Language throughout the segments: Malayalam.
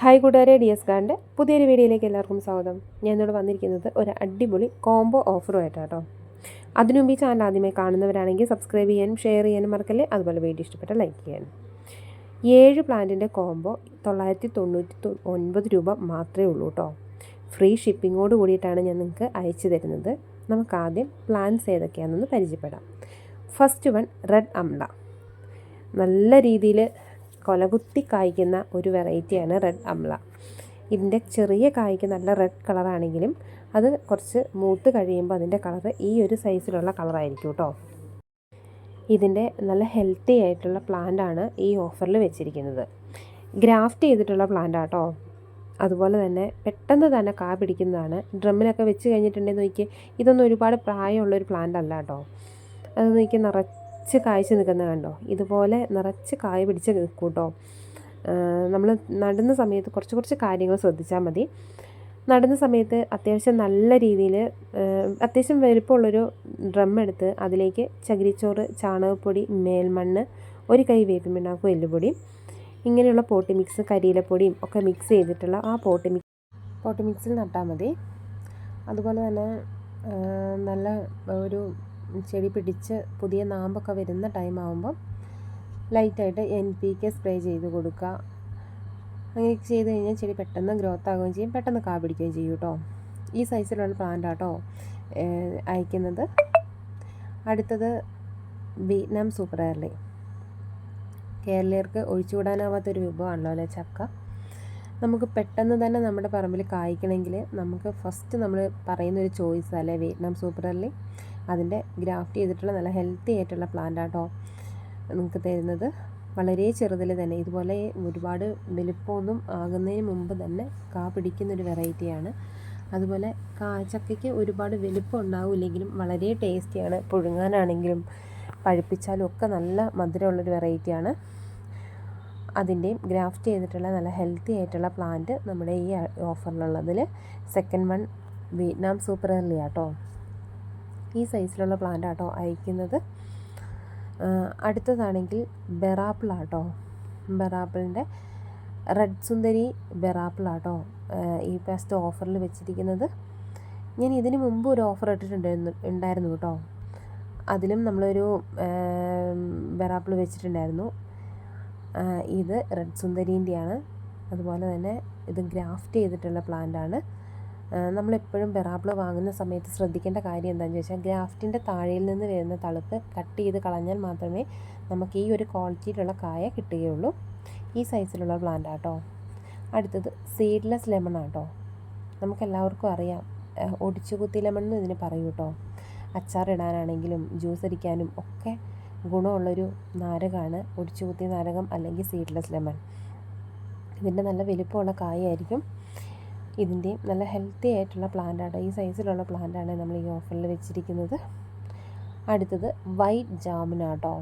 ഹായ് കൂട്ടുകാരെ ഡി എസ് കാറിന്റെ പുതിയൊരു വീഡിയോയിലേക്ക് എല്ലാവർക്കും സ്വാഗതം. ഞാൻ ഇന്നോട് വന്നിരിക്കുന്നത് ഒരു അടിപൊളി കോംബോ ഓഫറുമായിട്ടാണ് കേട്ടോ അതിനുമുമ്പ് ഈ ചാനൽ ആദ്യമായി കാണുന്നവരാണെങ്കിൽ സബ്സ്ക്രൈബ് ചെയ്യാനും ഷെയർ ചെയ്യാനും മറക്കല്ലേ? അതുപോലെ വീഡിയോ ഇഷ്ടപ്പെട്ട ലൈക്ക് ചെയ്യാനും. ഏഴ് പ്ലാന്റിന്റെ കോംബോ തൊള്ളായിരത്തി തൊണ്ണൂറ്റി ഒൻപത് രൂപ മാത്രമേ ഉള്ളൂ കേട്ടോ ഫ്രീ ഷിപ്പിങ്ങോട് കൂടിയിട്ടാണ് ഞാൻ നിങ്ങൾക്ക് അയച്ചു തരുന്നത്. നമുക്ക് ആദ്യം പ്ലാൻസ് ഏതൊക്കെയാണെന്ന് പരിചയപ്പെടാം. ഫസ്റ്റ് വൺ റെഡ് അംല നല്ല രീതിയിൽ കൊലകുത്തി കായ്ക്കുന്ന ഒരു വെറൈറ്റിയാണ് റെഡ് അംല ഇതിന്റെ ചെറിയ കായ്ക്ക് നല്ല റെഡ് കളറാണെങ്കിലും അത് കുറച്ച് മൂത്ത് കഴിയുമ്പോൾ അതിന്റെ കളർ ഈ ഒരു സൈസിലുള്ള കളറായിരിക്കും കേട്ടോ. ഇതിന്റെ നല്ല ഹെൽത്തി ആയിട്ടുള്ള പ്ലാന്റാണ് ഈ ഓഫറിൽ വെച്ചിരിക്കുന്നത്. ഗ്രാഫ്റ്റ് ചെയ്തിട്ടുള്ള പ്ലാന്റ് കേട്ടോ. അതുപോലെ തന്നെ പെട്ടെന്ന് തന്നെ കാ പിടിക്കുന്നതാണ്. ഡ്രമ്മിലൊക്കെ വെച്ച് കഴിഞ്ഞിട്ടുണ്ടെങ്കിൽ നോക്കി ഇതൊന്നും ഒരുപാട് പ്രായമുള്ള ഒരു പ്ലാന്റ് അല്ല കേട്ടോ. അത് നോക്കി നിറച്ച് കായ്ച്ച് നിൽക്കുന്നത് കണ്ടോ? ഇതുപോലെ നിറച്ച് കായ പിടിച്ച് നിൽക്കും കേട്ടോ. നമ്മൾ നടുന്ന സമയത്ത് കുറച്ച് കുറച്ച് കാര്യങ്ങൾ ശ്രദ്ധിച്ചാൽ മതി. നടുന്ന സമയത്ത് അത്യാവശ്യം നല്ല രീതിയിൽ അത്യാവശ്യം വലുപ്പമുള്ളൊരു ഡ്രം എടുത്ത് അതിലേക്ക് ചകിരിച്ചോറ് ചാണകപ്പൊടി മേൽമണ്ണ് ഒരു കൈ വേപ്പിൻ പിണ്ണാക്കും എല്ലുപൊടി ഇങ്ങനെയുള്ള പോട്ടി മിക്സ് കരിയിലപ്പൊടിയും ഒക്കെ മിക്സ് ചെയ്തിട്ടുള്ള ആ പോട്ടി മിക്സ് പോട്ടി മിക്സിൽ നട്ടാൽ മതി. അതുപോലെ തന്നെ നല്ല ഒരു ചെടി പിടിച്ച് പുതിയ നാമ്പൊക്കെ വരുന്ന ടൈം ആകുമ്പം ലൈറ്റായിട്ട് എൻ പി കെ സ്പ്രേ ചെയ്ത് കൊടുക്കുക. അങ്ങനെ ചെയ്ത് കഴിഞ്ഞാൽ ചെടി പെട്ടെന്ന് ഗ്രോത്ത് ആകുകയും ചെയ്യും. പെട്ടെന്ന് കാ പിടിക്കുകയും ചെയ്യും കേട്ടോ ഈ സൈസിലുള്ള പ്ലാന്റ് ആട്ടോ അയക്കുന്നത്. അടുത്തത് വിയറ്റ്നാം സൂപ്പർ എയർലി കേരളീയർക്ക് ഒഴിച്ചുകൂടാനാവാത്തൊരു വിഭവമാണല്ലോ അല്ലേ ചക്ക? നമുക്ക് പെട്ടെന്ന് തന്നെ നമ്മുടെ പറമ്പിൽ കായ്ക്കണമെങ്കിൽ നമുക്ക് ഫസ്റ്റ് നമ്മൾ പറയുന്നൊരു ചോയ്സ് അല്ലേ വിയറ്റ്നാം സൂപ്പർ എയർലി അതിന്റെ ഗ്രാഫ്റ്റ് ചെയ്തിട്ടുള്ള നല്ല ഹെൽത്തി ആയിട്ടുള്ള പ്ലാന്റ് ആട്ടോ നിങ്ങൾക്ക് തരുന്നത്. വളരെ ചെറുതിൽ തന്നെ ഇതുപോലെ ഒരുപാട് വലിപ്പമൊന്നും ആകുന്നതിന് മുമ്പ് തന്നെ കാ പിടിക്കുന്നൊരു വെറൈറ്റിയാണ് അതുപോലെ കാച്ചക്കയ്ക്ക് ഒരുപാട് വലിപ്പം ഉണ്ടാവില്ലെങ്കിലും വളരെ ടേസ്റ്റിയാണ് പുഴുങ്ങാനാണെങ്കിലും പഴുപ്പിച്ചാലും ഒക്കെ നല്ല മധുരമുള്ളൊരു വെറൈറ്റിയാണ് അതിന്റെയും ഗ്രാഫ്റ്റ് ചെയ്തിട്ടുള്ള നല്ല ഹെൽത്തി ആയിട്ടുള്ള പ്ലാന്റ് നമ്മുടെ ഈ ഓഫറിലുള്ളതിൽ second one Vietnam super early ആട്ടോ ഈ സൈസിലുള്ള പ്ലാന്റ് ആട്ടോ അയക്കുന്നത്. അടുത്തതാണെങ്കിൽ ബെറാപ്പിൾ ആട്ടോ ബെറാപ്പിളിന്റെ റെഡ് സുന്ദരി ബെറാപ്പിൾ ആട്ടോ ഈ പ്രാവശ്യത്തെ ഓഫറിൽ വെച്ചിരിക്കുന്നത്. ഞാൻ ഇതിന് മുമ്പ് ഒരു ഓഫർ ഇട്ടിട്ടുണ്ടായിരുന്നു ഉണ്ടായിരുന്നു കേട്ടോ. അതിലും നമ്മളൊരു ബെറാപ്പിൾ വെച്ചിട്ടുണ്ടായിരുന്നു. ഇത് റെഡ് സുന്ദരീന്റെയാണ്. അതുപോലെ തന്നെ ഇത് ഗ്രാഫ്റ്റ് ചെയ്തിട്ടുള്ള പ്ലാന്റാണ് നമ്മളെപ്പോഴും ബെറാപ്പിൾ വാങ്ങുന്ന സമയത്ത് ശ്രദ്ധിക്കേണ്ട കാര്യം എന്താണെന്ന് ചോദിച്ചാൽ ഗ്രാഫ്റ്റിന്റെ താഴെയിൽ നിന്ന് വരുന്ന തളുപ്പ് കട്ട് ചെയ്ത് കളഞ്ഞാൽ മാത്രമേ നമുക്ക് ഈ ഒരു ക്വാളിറ്റിയിലുള്ള കായ കിട്ടുകയുള്ളൂ. ഈ സൈസിലുള്ള പ്ലാന്റ് ആട്ടോ. അടുത്തത് സീഡ്ലെസ് ലെമൺ ആട്ടോ. നമുക്കെല്ലാവർക്കും അറിയാം. ഒടിച്ചുകുത്തി ലെമൺ എന്ന് ഇതിന് പറയൂ കേട്ടോ. അച്ചാറിടാനാണെങ്കിലും ജ്യൂസ് അടിക്കാനും ഒക്കെ ഗുണമുള്ളൊരു നാരകമാണ് ഒടിച്ചുകുത്തി നാരകം അല്ലെങ്കിൽ സീഡ്ലെസ് ലെമൺ. ഇതിന്റെ നല്ല വലിപ്പമുള്ള കായായിരിക്കും. ഇതിന്റെയും നല്ല ഹെൽത്തി ആയിട്ടുള്ള പ്ലാന്റാണ് ഈ സൈസിലുള്ള പ്ലാന്റാണ് നമ്മൾ ഈ ഓഫറിൽ വെച്ചിരിക്കുന്നത്. അടുത്തത് വൈറ്റ് ജാമുനാട്ടോ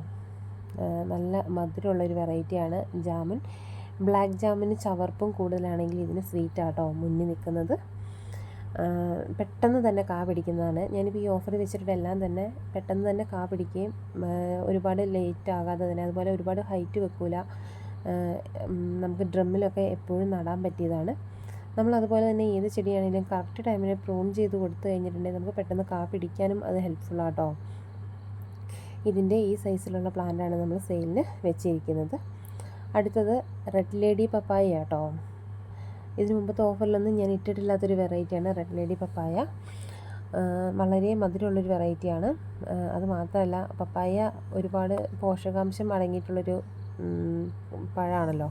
നല്ല മധുരമുള്ളൊരു വെറൈറ്റിയാണ് ജാമുൻ ബ്ലാക്ക് ജാമിന് ചവർപ്പും കൂടുതലാണെങ്കിൽ ഇതിന് സ്വീറ്റ് ആട്ടോ മുന്നിൽ നിൽക്കുന്നത്. പെട്ടെന്ന് തന്നെ കാ പിടിക്കുന്നതാണ്. ഞാനിപ്പോൾ ഈ ഓഫർ വെച്ചിട്ട് എല്ലാം തന്നെ പെട്ടെന്ന് തന്നെ കാ പിടിക്കുകയും ഒരുപാട് ലേറ്റ് ആകാതെ തന്നെ അതുപോലെ ഒരുപാട് ഹൈറ്റ് വെക്കില്ല നമുക്ക് ഡ്രമ്മിലൊക്കെ എപ്പോഴും നടാൻ പറ്റിയതാണ്. നമ്മൾ അതുപോലെ തന്നെ ഏത് ചെടിയാണെങ്കിലും കറക്റ്റ് ടൈമിന് പ്രൂൺ ചെയ്ത് കൊടുത്തു കഴിഞ്ഞിട്ടുണ്ടെങ്കിൽ നമുക്ക് പെട്ടെന്ന് കാ പിടിക്കാനും അത് ഹെൽപ്ഫുൾ ആട്ടോ. ഇതിന്റെ ഈ സൈസിലുള്ള പ്ലാന്റാണ് നമ്മൾ സെയിലിന് വെച്ചിരിക്കുന്നത്. അടുത്തത് റെഡ് ലേഡി പപ്പായ കേട്ടോ ഇതിന് മുമ്പത്തെ ഓഫറിലൊന്നും ഞാൻ ഇട്ടിട്ടില്ലാത്തൊരു വെറൈറ്റിയാണ് റെഡ് ലേഡി പപ്പായ വളരെ മധുരമുള്ളൊരു വെറൈറ്റിയാണ് അത് മാത്രമല്ല പപ്പായ ഒരുപാട് പോഷകാംശം അടങ്ങിയിട്ടുള്ളൊരു പഴമാണല്ലോ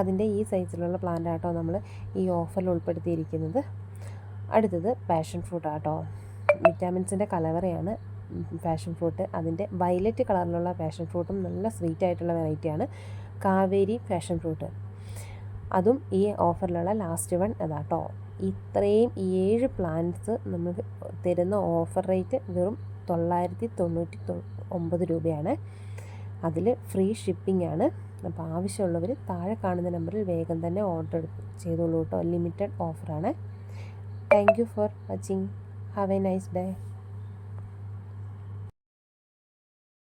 അതിന്റെ ഈ സൈസിലുള്ള പ്ലാന്റ് ആട്ടോ നമ്മൾ ഈ ഓഫറിൽ ഉൾപ്പെടുത്തിയിരിക്കുന്നത്. അടുത്തത് പാഷൻ ഫ്രൂട്ട് ആട്ടോ. വിറ്റാമിൻസിന്റെ കലവറയാണ് പാഷൻ ഫ്രൂട്ട് അതിന്റെ വയലറ്റ് കളറിലുള്ള പാഷൻ ഫ്രൂട്ടും നല്ല സ്വീറ്റ് ആയിട്ടുള്ള വെറൈറ്റിയാണ് കാവേരി പാഷൻ ഫ്രൂട്ട് അതും ഈ ഓഫറിലുള്ള ലാസ്റ്റ് വൺ അതാട്ടോ. ഇത്രയും ഏഴ് പ്ലാന്റ്സ് നമുക്ക് തരുന്ന ഓഫർ റേറ്റ് വെറും തൊള്ളായിരത്തി തൊണ്ണൂറ്റി ഒമ്പത് രൂപയാണ്. അതിൽ ഫ്രീ ഷിപ്പിംഗ് ആണ്. അപ്പോൾ ആവശ്യമുള്ളവർ താഴെ കാണുന്ന നമ്പറിൽ വേഗം തന്നെ ഓർഡർ ചെയ്തോളൂ കേട്ടോ. ലിമിറ്റഡ് ഓഫറാണ് thank you for watching have a nice day